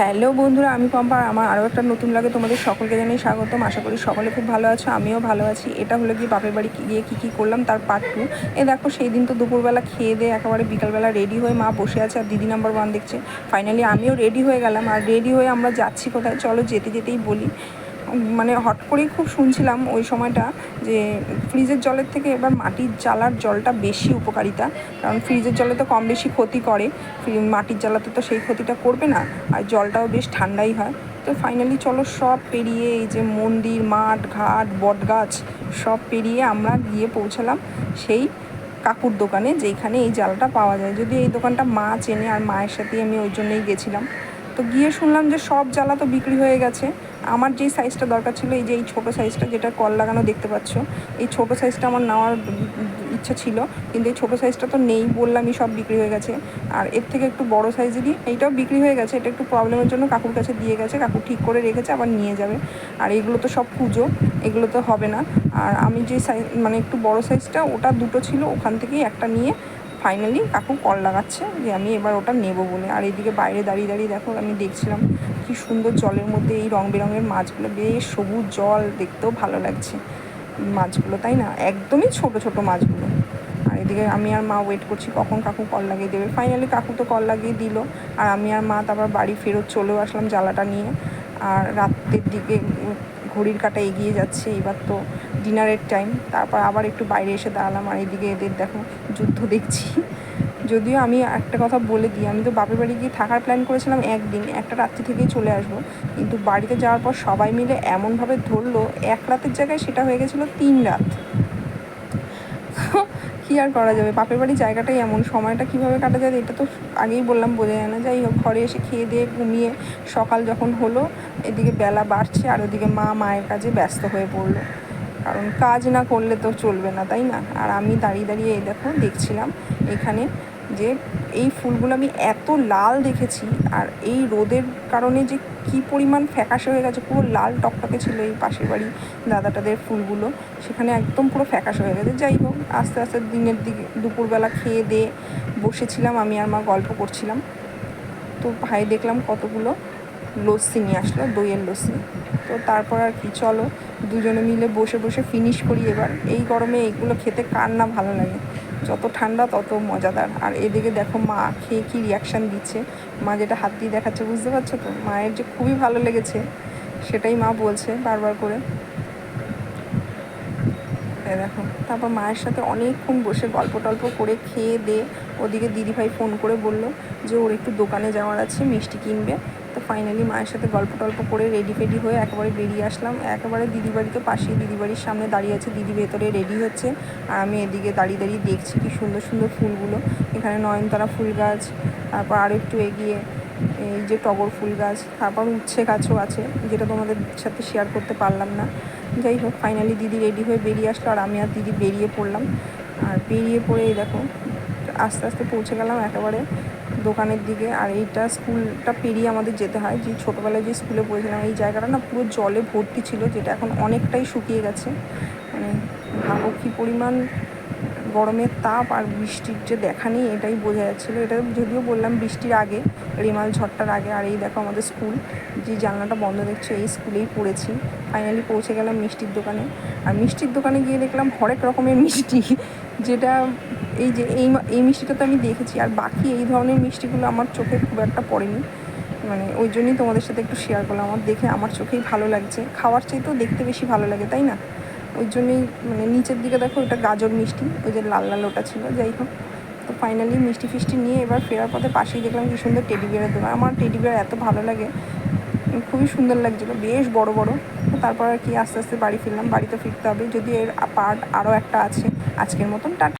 Hello বন্ধুরা, আমি পম্পা আমার আরও একটা নতুন লাগে তোমাদের সকলকে জানিয়ে স্বাগতম। আশা করি সকলে খুব ভালো আছো, আমিও ভালো আছি। এটা হলো গিয়ে বাপের বাড়ি গিয়ে কী কী করলাম, তার পার্ট টু এ দেখো, সেই দিন তো দুপুরবেলা খেয়ে দিয়ে একেবারে বিকালবেলা রেডি হয়ে মা বসে আছে আর দিদি নাম্বার ওয়ান দেখছে। ফাইনালি আমিও রেডি হয়ে গেলাম, আর রেডি হয়ে আমরা যাচ্ছি কোথায়? চলো যেতে যেতেই বলি। মানে হট করেই খুব শুনছিলাম ওই সময়টা যে ফ্রিজের জলের থেকে এবার মাটির জ্বালার জলটা বেশি উপকারিতা। কারণ ফ্রিজের জলে তো কম বেশি ক্ষতি করে। মাটির জ্বালাতে তো সেই ক্ষতিটা করবে না। আর জলটাও বেশ ঠান্ডাই হয়। তো ফাইনালি চলো সব পেরিয়ে এই যে মন্দির, মাঠ, ঘাট, বটগাছ সব পেরিয়ে আমরা গিয়ে পৌঁছালাম সেই কাকুর দোকানে যেখানে এই জালটা পাওয়া যায়। যদি এই দোকানটা মা চেনে আর মায়ের সাথেই আমি ওই জন্যই গেছিলাম। তো গিয়ে শুনলাম যে সব জ্বালা তো বিক্রি হয়ে গেছে। আমার যেই সাইজটা দরকার ছিল, এই যে এই ছোটো সাইজটা যেটা কল লাগানো দেখতে পাচ্ছ, এই ছোটো সাইজটা আমার নেওয়ার ইচ্ছা ছিল, কিন্তু এই ছোটো সাইজটা তো নেই বললামই সব বিক্রি হয়ে গেছে। আর এর থেকে একটু বড় সাইজেরই এইটাও বিক্রি হয়ে গেছে, এটা একটু প্রবলেমের জন্য কাকুর কাছে দিয়ে গেছে, কাকু ঠিক করে রেখেছে, আবার নিয়ে যাবে। আর এগুলো তো সব পুজো, এগুলো তো হবে না। আর আমি যে সাইজ মানে একটু বড় সাইজটা ওটা দুটো ছিল, ওখান থেকেই একটা নিয়ে ফাইনালি কাকু কল লাগাচ্ছে যে আমি এবার ওটা নেব বলে। আর এদিকে বাইরে দাঁড়িয়ে দাঁড়িয়ে দেখো, আমি দেখছিলাম কি সুন্দর জলের মধ্যে এই রং বেরঙের মাছগুলো, বেশ সবুজ জল, দেখতেও ভালো লাগছে। মাছগুলো তাই না? একদমই ছোট ছোট মাছগুলো। আর এদিকে আমি আর মা ওয়েট করছি, কখন কাকু কল লাগিয়ে দেবে। ফাইনালি কাকু তো কল লাগিয়ে দিল। আর আমি আর মা তারপর বাড়ি ফেরত চলেও আসলাম জ্বালাটা নিয়ে। আর রাতের দিকে ঘড়ির কাটা এগিয়ে যাচ্ছে, এবার তো ডিনারের টাইম তারপর আবার একটু বাইরে এসে দাঁড়ালাম, আর এদিকে এদের দেখো যুদ্ধ দেখছি। যদিও আমি একটা কথা বলে দিই, আমি তো বাপের বাড়ি গিয়ে থাকার প্ল্যান করেছিলাম একদিন, একটা রাত্রি থেকেই চলে আসব। কিন্তু বাড়িতে যাওয়ার পর সবাই মিলে এমনভাবে ধরলো, এক রাতের জায়গায় সেটা হয়ে গেছিল তিন রাত। কী আর করা যাবে? বাপের বাড়ির জায়গাটাই এমন। সময়টা কীভাবে কাটা যায় এটা তো আগেই বললাম, বোঝা যায় না। যাই হোক, ঘরে এসে খেয়ে দিয়ে ঘুমিয়ে সকাল যখন হলো, এদিকে বেলা বাড়ছে আর ওদিকে মা মায়ের কাজে ব্যস্ত হয়ে পড়ল। কারণ কাজ না করলে তো চলবে না, তাই না? আর আমি দাঁড়িয়ে দাঁড়িয়ে এই দেখো দেখছিলাম, এখানে যে এই ফুলগুলো আমি এত লাল দেখেছি আর এই রোদের কারণে যে কি পরিমাণ ফ্যাকাশে হয়ে গেছে, পুরো লাল টকটকে ছিল এই পাশের বাড়ি দাদাটাদের ফুলগুলো, সেখানে একদম পুরো ফ্যাকাশে হয়ে গেছে। যাই হোক, আস্তে আস্তে দিনের দিকে দুপুরবেলা খেয়ে দিয়ে বসেছিলাম, আমি আর মা গল্প করছিলাম। তো ভাই দেখলাম কতগুলো লস্যি নিয়ে আসলো, দইয়ের লস্যি। তো তারপর আর কি, চলো দুজনে মিলে বসে বসে ফিনিশ করি এবার। এই গরমে এইগুলো খেতে কার না ভালো লাগে। যত ঠান্ডা, তত মজাদার। আর এদিকে দেখো মা খেয়ে কী রিয়াকশান দিচ্ছে। মা যেটা হাত দিয়ে দেখাচ্ছে, বুঝতে পারছ তো? মায়ের যে খুবই ভালো লেগেছে, সেটাই মা বলছে বারবার করে। দেখো। তারপর মায়ের সাথে অনেকক্ষণ বসে গল্প টল্প করে খেয়ে দিয়ে ওদিকে দিদিভাই ফোন করে বলল যে, ওর একটু দোকানে যাওয়ার আছে, মিষ্টি কিনবে। তো ফাইনালি মায়ের সাথে গল্প টল্প করে রেডি ফেডি হয়ে একেবারে বেরিয়ে আসলাম। একেবারে দিদি বাড়িতে পাশেই দিদি বাড়ির সামনে দাঁড়িয়ে আছে, দিদি ভেতরে রেডি হচ্ছে। আর আমি এদিকে দাঁড়িয়ে দাঁড়িয়ে দেখছি কি সুন্দর সুন্দর ফুলগুলো। এখানে নয়নতারা ফুল গাছ, তারপর আরও একটু এগিয়ে এই যে টগর ফুল গাছ, তারপর উচ্ছে গাছও আছে, যেটা তোমাদের সাথে শেয়ার করতে পারলাম না। যাই হোক ফাইনালি দিদি রেডি হয়ে বেরিয়ে আসলো, আর আমি আর দিদি বেরিয়ে পড়লাম। আর বেরিয়ে পড়ে দেখো, আস্তে আস্তে পৌঁছে গেলাম একেবারে দোকানের দিকে। আর এইটা স্কুলটা পেরিয়ে আমাদের যেতে হয়, যে ছোটোবেলায় যে স্কুলে পড়েছিলাম, এই জায়গাটা না পুরো জলে ভর্তি ছিল, যেটা এখন অনেকটাই শুকিয়ে গেছে। মানে ভাবো কী পরিমাণ গরমের তাপ আর বৃষ্টির যে দেখা নেই, এটাই বোঝা যাচ্ছিল। এটা যদিও বললাম বৃষ্টির আগে, রিমাল ঝড়টার আগে, আর এই দেখো আমাদের স্কুল, যে জানলাটা বন্ধ দেখছ, এই স্কুলেই পড়েছি। ফাইনালি পৌঁছে গেলাম মিষ্টির দোকানে। আর মিষ্টির দোকানে গিয়ে দেখলাম হরেক রকমের মিষ্টি, যেটা এই যে, এই এই মিষ্টিটা তো আমি দেখেছি। আর বাকি এই ধরনের মিষ্টিগুলো আমার চোখে খুব একটা পড়েনি। মানে ওই জন্যই তোমাদের সাথে একটু শেয়ার করলাম। আমার দেখে আমার চোখেই ভালো লাগছে। খাওয়ার চাইতেও দেখতে বেশি ভালো লাগে, তাই না? ওই জন্যই মানে নিচের দিকে দেখো ওটা গাজর মিষ্টি, ওই যে লাল লাল ওটা ছিল, যাই হোক। তো ফাইনালি মিষ্টি ফিষ্টি নিয়ে এবার ফেরার পথে পাশেই দেখলাম কি সুন্দর টেডি বিয়ারের দোকান। আমার টেডি বিয়ার এত ভালো লাগে, খুবই সুন্দর লাগছিল, বেশ বড় বড়। তারপর আর কি আস্তে আস্তে বাড়ি ফিরলাম, বাড়িতে ফিরতে হবে, যদি এর পার্ট আরও একটা আছে, আজকের মতন, টাটা।